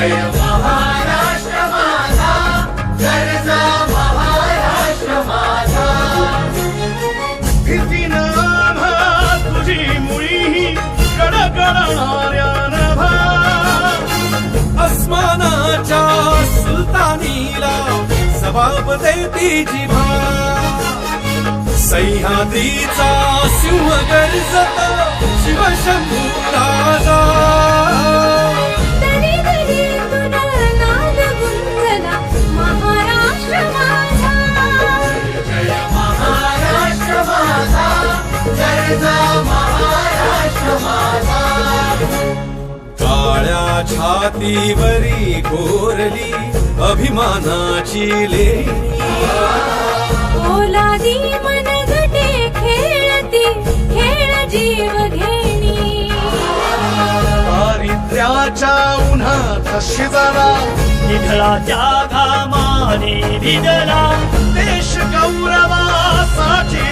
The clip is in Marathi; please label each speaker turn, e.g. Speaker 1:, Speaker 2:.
Speaker 1: जय महाराष्ट्र माझा गरजा महाराष्ट्र माझा
Speaker 2: कीर्तीन आम्हा तुझी मुळी सह्याद्रीचा सिंह गर्जत शिवशंभू छातीवरी कोरली अभिमानाची ले
Speaker 1: ओलादी मन घटे खेळती खेळ जीव घेणी.
Speaker 3: निधळाच्या घामाने भिजला.
Speaker 2: देश गौरवासाठी